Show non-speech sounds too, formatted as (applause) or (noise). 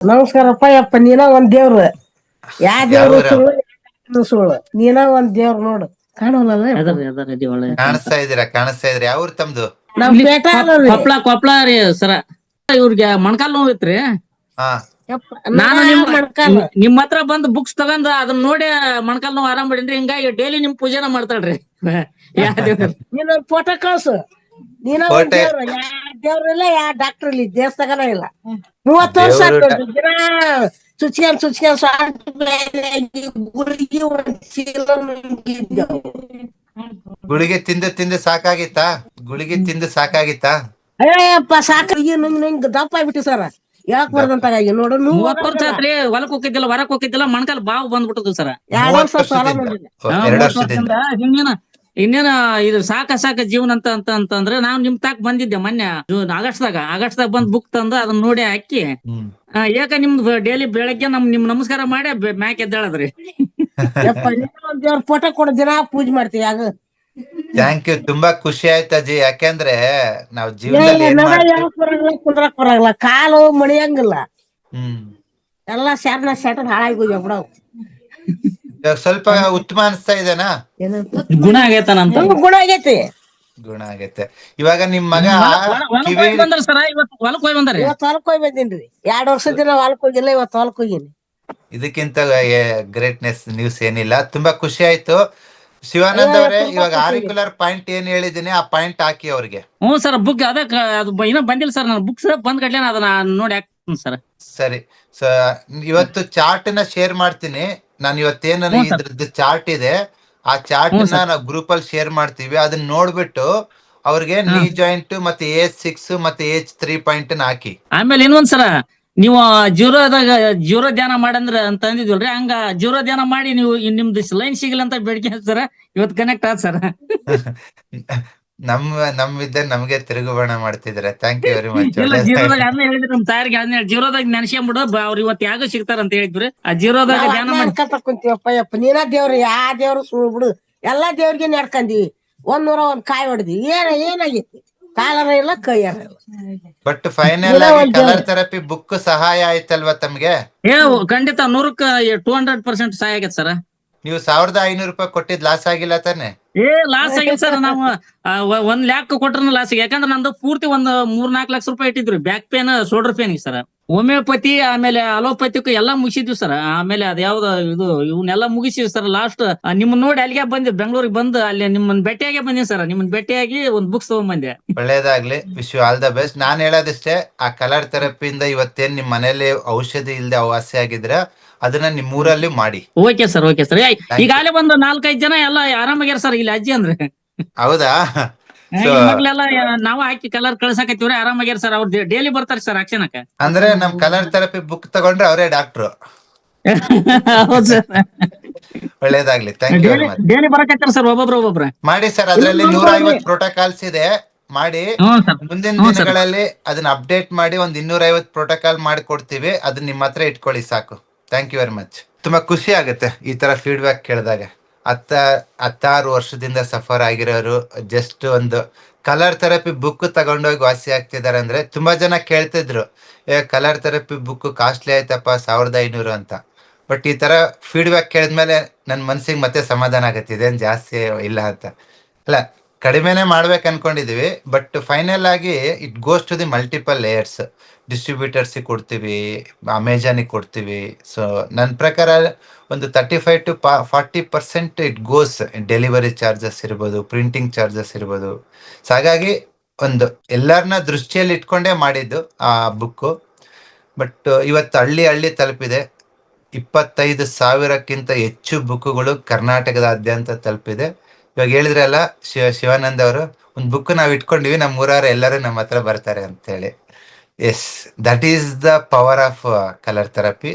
ನಮಸ್ಕಾರಪ್ಪ ಯಪ್ಪ ನೀನ ಒಂದ್ ದೇವ್ರ. ಯಾ ದೇವ್ರು? ಸುಳ್ಳು ಸುಳ್ಳು? ನೀನ ಒಂದ್ ದೇವ್ರ ನೋಡು. ಕಾಣೋಲ್ಲ ಅದರಿ ಅದರಿ ಒಳ್ಳೆ. ಕಾಣಿಸ್ತಾ ಇದೀರಾ ಕಾಣಿಸ್ತಾ ಇದ್ರಿ ಯಾವ ಊರ್ ತಮ್ದು? ನಮ್ ಪೇಟ ಕೊಪ್ಪಳ ಕೊಪ್ಳ ರೀ ಸರ. ಇವ್ರಿಗೆ ಮೊಣಕಾಲ್ ನೋವಿತ್ರಿ ಹಾ. ಯಪ್ಪ, ನಾನು ನಿಮ್ಮ ನಿಮ್ ಹತ್ರ ಬಂದ್ ಬುಕ್ಸ್ ತಗೊಂಡ್ ಅದನ್ನ ನೋಡಿ ಮೊಣಕಾಲ್ ನೋವು ಆರಾಮ್ ಮಾಡಿನ್ರಿ. ಹಿಂಗಾಗಿ ಡೈಲಿ ನಿಮ್ ಪೂಜೆನ ಮಾಡ್ತಾಳ್ರಿ. (laughs) ಯಾ ದೇವ್ರು. ನೀನ್ ಒಂದ್ ಫೋಟೋ ಕಳ್ಸು ನೀನ ಒಂದ್ Photo- ದೇವ್ರ ಯಾ ಡಾಕ್ಟರ್ ಇಲ್ಲಿ. ದೇವಸ್ಥಾನ ಇಲ್ಲ ಮೂವತ್ತು ವರ್ಷ ದಿನ ಆಗಿ ಗುಳಿಗೆ. ಗುಳಿಗೆ ತಿಂದು ತಿಂದು ಸಾಕಾಗಿತ್ತಾ? ಗುಳಿಗೆ ತಿಂದು ಸಾಕಾಗಿತ್ತಾ? ಅಯ್ಯಪ್ಪ ಸಾಕು. ನಂಗೆ ದಪ್ಪ ಆಗ್ಬಿಟ್ಟು ಸರ್. ಯಾಕೆ ಬರ್ದಂತಾಗಿ ನೋಡು ಮೂವತ್ ವರ್ಷ ಆತ್ರಿ ಹೊಲಕ್ ಹೋಗಿದ್ದಿಲ್ಲ ಹೊರಕ್ ಹೋಗಿದ್ದಿಲ್ಲ ಮಣ್ಕಾಲ ಬಾವು ಬಂದ್ಬಿಟ್ಟದು ಸರ್. ಎರಡ್ ಮೂವತ್ತು ವರ್ಷ ಸಾಲ ವರ್ಷದಿಂದ ಇನ್ನೇನ ಇದು ಸಾಕ ಸಾಕ ಜೀವನ ಅಂತ ಅಂತ ಅಂತಂದ್ರೆ ನಾವ್ ನಿಮ್ ತಾಕ್ ಬಂದಿದ್ದೆ ಮೊನ್ನೆ ಜೂನ್ ಆಗಸ್ಟ್ದಾಗ. ಆಗಸ್ಟ್ದಾಗ ಬಂದ್ ಬುಕ್ ತಂದು ಅದನ್ನ ನೋಡಿ ಹಾಕಿ. ಯಾಕ ನಿಮ್ದು ಡೈಲಿ ಬೆಳಗ್ಗೆ ನಮ್ ನಿಮ್ ನಮಸ್ಕಾರ ಮಾಡಿ ಮ್ಯಾಕ್ ಎದ್ದೇಳದ್ರಿ. (laughs) ದೇವ್ರ ಫೋಟೋ ಕೊಡದಿರ ದಿನ ಪೂಜೆ ಮಾಡ್ತೀವಿ ಅದು ಥ್ಯಾಂಕ್ ಯು ತುಂಬಾ ಖುಷಿ ಆಯ್ತು ಅಜ್ಜಿ ಯಾಕೆಂದ್ರೆ ನಾವ್ ಜೀವನದಲ್ಲಿ ಕುಂದ್ರಕ್ ಬರಂಗಿಲ್ಲ ಕಾಲು ಮಣಿಯಂಗಿಲ್ಲ. ಹ್ಮ್. ಎಲ್ಲಾ ಶಾರ್ನ ಶಟರ್ ಹಾಳಾಗಿ ಹೋಗ್ಯಾವ ಬಿಡವು. ಸ್ವಲ್ಪ ಉತ್ತಮ ಅನ್ಸ್ತಾ ಇದೆನಾ? ಗುಣ ಆಗೈತನಂತ? ನಮ್ಗ್ ಗುಣ ಆಗೈತಿ. ಗುಣ ಆಗೈತೆ. ಇವಾಗ ನಿಮ್ ಮಗ ಹೊಲಕ್ ಕಿವಿ ಬಂದ್ರ ಸರ? ಇವತ್ತು ಹೊಲಕ್ ಹೋಗಿ ಬಂದಾರಿ? ಇವತ್ತು ಹೊಲಕ್ ಹೋಗಿ ಬಂದಿನ್ರಿ ಎರಡ್ ವರ್ಷದಿಂದ ಹೊಲಕ್ ಹೋಗಿಲ್ಲ ಇವತ್ತು ಹೊಲಕ್ ಹೋಗಿನಿ. ಇದಕ್ಕಿಂತ ಗ್ರೇಟ್ನೆಸ್ ನ್ಯೂಸ್ ಏನಿಲ್ಲ. ತುಂಬಾ ಖುಷಿ ಆಯ್ತು. ಶಿವಾನಂದ್ ಅವರೇ ಇವಾಗ ಆರಿಕ್ಯುಲರ್ ಪಾಯಿಂಟ್ ಏನ್ ಹೇಳಿದೀನಿ ಆ ಪಾಯಿಂಟ್ ಹಾಕಿ ಅವ್ರಿಗೆ. ಹ್ಞೂ ಸರ್ ಬುಕ್ ಅದಕ್ಕೆ ಅದು ಇನ್ನೂ ಬಂದಿಲ್ಲ ಸರ್ ನಾನು. ಬುಕ್ಸ್ ಬಂದ್ ಕಡ್ಲೆ ಅದನ್ನ ನೋಡಿ ಹಾಕ್ತೀನಿ ಸರ್. ಸರಿ. ಸೊ ಇವತ್ತು ಚಾರ್ಟ್ನ ಶೇರ್ ಮಾಡ್ತೀನಿ. ನಾನು ಇವತ್ತೇನ ಇದ್ರದ್ದು ಚಾರ್ಟ್ ಇದೆ. ಆ ಚಾರ್ಟ್ ನಾನು ನ. ನಾವು ಗ್ರೂಪ್ ಅಲ್ಲಿ ಶೇರ್ ಮಾಡ್ತೀವಿ. ಅದನ್ನ ನೋಡ್ಬಿಟ್ಟು ಅವ್ರಿಗೆ. ನೀ ಜಾಯಿಂಟ್ ಮತ್ತೆ ಏಜ್ ಸಿಕ್ಸ್ ಮತ್ತೆ ಏಜ್ ತ್ರೀ ಪಾಯಿಂಟ್ ಹಾಕಿ. ಆಮೇಲೆ ಇನ್ನೊಂದ್ಸಲ ನೀವು ಜೀವದಾಗ ಜೀವರ ಧ್ಯಾನ ಮಾಡಂದ್ರ ಅಂತ ಅಂದಿದ್ವಲ್ರಿ? ಹಂಗ ಜೂರ ಧ್ಯಾನ ಮಾಡಿ ನೀವು ನಿಮ್ದು ಲೈನ್ ಸಿಗಲ್ಲ ಅಂತ ಬೇಡಿಕೆ ಸರ ಇವತ್ತು ಕನೆಕ್ಟ್ ಆದ್ ಸರ್. (laughs) ನಮ್ ನಮ್ಮಿದ್ದ ನಮ್ಗೆ ತಿರುಗುಬಾಣ ಮಾಡ್ತಿದ್ರೆ. ಥ್ಯಾಂಕ್ ಯು ವೆರಿ ಮಚ್ ಇಲ್ಲ ಜೀರೋದಾಗ ಅದನ್ನ ಹೇಳಿದ್ರಿ ನಮ್ ತಾಯಿಗೆ ಅದನ್ನ ಜೀರೋದಾಗ ನೆನ್ಸ್ಕೊಂಬಿಡು ಬ- ಅವ್ರು ಇವತ್ತು ಯಾಗ ಸಿಗ್ತಾರ ಅಂತ ಹೇಳಿದ್ರು. ಆ ಜೀರೋದಾಗ ಧ್ಯಾನ ಮಾಡಿ. ನಡ್ಕೊಂತ ಕುಂತೀವಪ್ಪ ಯಪ್ಪ. ನೀನ ದೇವ್ರು ಯಾ ದೇವ್ರು ಸುಳ್ಳು ಬಿಡು. ಎಲ್ಲಾ ದೇವ್ರಿಗೆ ನಡ್ಕಂದಿವಿ ಒಂದ್ ನೂರ ಒಂದ್ ಕಾಯಿ ಹೊಡ್ದಿ. ಏನ ಏನಾಗಿತ್ತು ಕಾಲರ ಇಲ್ಲ ಕೈಯಾರ ಇಲ್ಲ. ಬಟ್ ಫೈನಲ್ ಆಗಿ ಕಲರ್ ಥೆರಪಿ ಬುಕ್ ಸಹಾಯ ಆಯ್ತಲ್ವಾ ತಮ್ಗೆ? ಏ ಖಂಡಿತ ನೂರಕ್ಕ ಟೂ ಹಂಡ್ರೆಡ್ ಪರ್ಸೆಂಟ್ ಸಹಾಯ ಆಗೈತೆ ಸರ್ ನೀವು ಸಾವಿರದ ಐನೂರು ರೂಪಾಯಿ ಕೊಟ್ಟಿದ್ ಲಾಸ್ ಆಗಿಲ್ಲ ತಾನೆ? ಏ ಲಾಸ್ ಆಗಿಲ್ಲ ಸರ್ ನಾವು ಆ, ಒ- ಒಂದ್ ಲ್ಯಾಕ್ ಕೊಟ್ರನ ಲಾಸ್ ಯಾಕಂದ್ರೆ ನಂದು ಪೂರ್ತಿ ಒಂದ್ ಮೂರ್ ನಾಲ್ಕ್ ಲಕ್ಷ ರೂಪಾಯಿ ಇಟ್ಟಿದ್ರು. Back pain shoulder pain sir homeopathy ಆಮೇಲೆ ಅಲೋಪತಿಕ್ ಎಲ್ಲಾ ಮುಗಿಸಿದ್ವಿ ಸರ್ ಆಮೇಲೆ ಅದ್ ಯಾವ್ದು ಇದು ಇವನ್ನೆಲ್ಲ ಮುಗಿಸಿದ್ವಿ ಸರ್ ಲಾಸ್ಟ್ ನಿಮ್ ನೋಡಿ ಅಲ್ಲಿಗೆ ಬಂದೆ. ಬೆಂಗಳೂರಿಗೆ ಬಂದು ಅಲ್ಲಿ ನಿಮ್ಮನ್ ಭೇಟಿಯಾಗೆ ಬಂದಿ ಸರ್ ನಿಮ್ಮನ್ ಭೇಟಿಯಾಗಿ ಒಂದ್ ಬುಕ್ಸ್ ತಗೊಂಡ್ಬಂದೆ ಒಳ್ಳೇದಾಗ್ಲಿ. Wish you all the best ನಾನ್ ಹೇಳೋದಿಷ್ಟೇ ಆ ಕಲರ್ ಥೆರಪಿಯಿಂದ ಇವತ್ತೇನ್ ನಿಮ್ ಮನೇಲಿ ಔಷಧಿ ಇಲ್ದೆ ಅವಾಸ್ಯ ಆಗಿದ್ರೆ ಅದನ್ನ ನಿಮ್ ಊರಲ್ಲಿ ಮಾಡಿ ಓಕೆ ಸರ್ ಓಕೆ ಸರ್ ಈಗಾಗಲೇ ಒಂದು ನಾಲ್ಕೈದು ಜನ ಎಲ್ಲ ಆರಾಮಾಗ್ಯಾರ ಸರ್ ಇಲ್ಲಿ ಅಜ್ಜಿ ಅಂದ್ರೆ. ಹೌದಾ? ನಾವ್ ನಾವು ಹಾಕಿ ಕಲರ್ ಕಳ್ಸಾಕತ್ತೀವ್ರಿ ಆರಾಮಾಗ್ಯಾರ ಸರ್ ಅವ್ರು ಡೈಲಿ ಬರ್ತಾರೆ ಸರ್ ಅಕ್ಷಣಕ್ಕೆ ಅಂದ್ರೆ ನಮ್ ಕಲರ್ ಥೆರಪಿ ಬುಕ್ ತಗೊಂಡ್ರೆ ಅವರೇ ಡಾಕ್ಟ್ರು ಒಳ್ಳೇದಾಗ್ಲಿ. ಥ್ಯಾಂಕ್ ಯು ಡೈಲಿ ಬರಕತ್ತಾರ ಸರ್ ಒಬ್ಬೊಬ್ರು ಒಬ್ಬೊಬ್ರ. ಮಾಡಿ ಸರ್ ಅದ್ರಲ್ಲಿ ನೂರ. ಐವತ್ತು ಪ್ರೋಟೋಕಾಲ್ಸ್ ಇದೆ ಮಾಡಿ ಮುಂದಿನ ದಿನಗಳಲ್ಲಿ ಅದನ್ನ ಅಪ್ಡೇಟ್ ಮಾಡಿ ಒಂದ್ ಇನ್ನೂರ ಐವತ್ತು ಪ್ರೋಟೋಕಾಲ್ ಮಾಡಿ ಕೊಡ್ತೀವಿ ಅದನ್ನ ನಿಮ್ಮ ಹತ್ರ ಇಟ್ಕೊಳ್ಳಿ ಸಾಕು. ಥ್ಯಾಂಕ್ ಯು ವೆರಿ ಮಚ್ ತುಂಬ ಖುಷಿ ಆಗುತ್ತೆ ಈ ತರ ಫೀಡ್ಬ್ಯಾಕ್ ಕೇಳಿದಾಗ. ಹತ್ತ, ಹತ್ತಾರು ವರ್ಷದಿಂದ ಸಫರ್ ಆಗಿರೋರು ಜಸ್ಟ್ ಒಂದು ಕಲರ್ ಥೆರಪಿ ಬುಕ್ ತಗೊಂಡೋಗಿ ವಾಸಿ ಆಗ್ತಿದ್ದಾರೆ ಅಂದ್ರೆ ತುಂಬಾ ಜನ ಕೇಳ್ತಿದ್ರು, ಏ ಕಲರ್ ಥೆರಪಿ ಬುಕ್ ಕಾಸ್ಟ್ಲಿ ಆಯ್ತಪ್ಪ, ಸಾವಿರದ ಐನೂರು ಅಂತ. ಬಟ್ ಈ ತರ ಫೀಡ್ಬ್ಯಾಕ್ ಕೇಳಿದ್ಮೇಲೆ ನನ್ನ ಮನ್ಸಿಗೆ ಮತ್ತೆ ಸಮಾಧಾನ ಆಗತ್ತೆ, ಇದೇನು ಜಾಸ್ತಿ ಇಲ್ಲ ಅಂತ. ಅಲ್ಲ ಕಡಿಮೆನೆ ಮಾಡ್ಬೇಕು ಅನ್ಕೊಂಡಿದೀವಿ ಬಟ್ ಫೈನಲ್ ಆಗಿ it goes to the multiple layers ಡಿಸ್ಟ್ರಿಬ್ಯೂಟರ್ಸಿಗೆ ಕೊಡ್ತೀವಿ ಅಮೆಜಾನಿಗೆ ಕೊಡ್ತೀವಿ. ಸೊ ನನ್ನ ಪ್ರಕಾರ ಒಂದು thirty five to forty percent it goes delivery charges ಇರ್ಬೋದು ಪ್ರಿಂಟಿಂಗ್ ಚಾರ್ಜಸ್ ಇರ್ಬೋದು. ಸೊ ಹಾಗಾಗಿ ಒಂದು ಎಲ್ಲರನ್ನ ದೃಷ್ಟಿಯಲ್ಲಿ ಇಟ್ಕೊಂಡೇ ಮಾಡಿದ್ದು ಆ ಬುಕ್ಕು ಬಟ್ ಇವತ್ತು ಹಳ್ಳಿ ಹಳ್ಳಿ ತಲುಪಿದೆ. ಇಪ್ಪತ್ತೈದು ಸಾವಿರಕ್ಕಿಂತ ಹೆಚ್ಚು ಬುಕ್ಗಳು ಕರ್ನಾಟಕದಾದ್ಯಂತ ತಲುಪಿದೆ. ಇವಾಗ ಹೇಳಿದ್ರಲ್ಲ ಶಿವ ಶಿವಾನಂದ್ ಅವರು, ಒಂದು ಬುಕ್ ನಾವು ಇಟ್ಕೊಂಡಿವಿ ನಮ್ಮ ಊರವ್ರ ಎಲ್ಲರೂ ನಮ್ಮ ಹತ್ರ ಬರ್ತಾರೆ ಅಂತೇಳಿ. Yes that is the power of colour therapy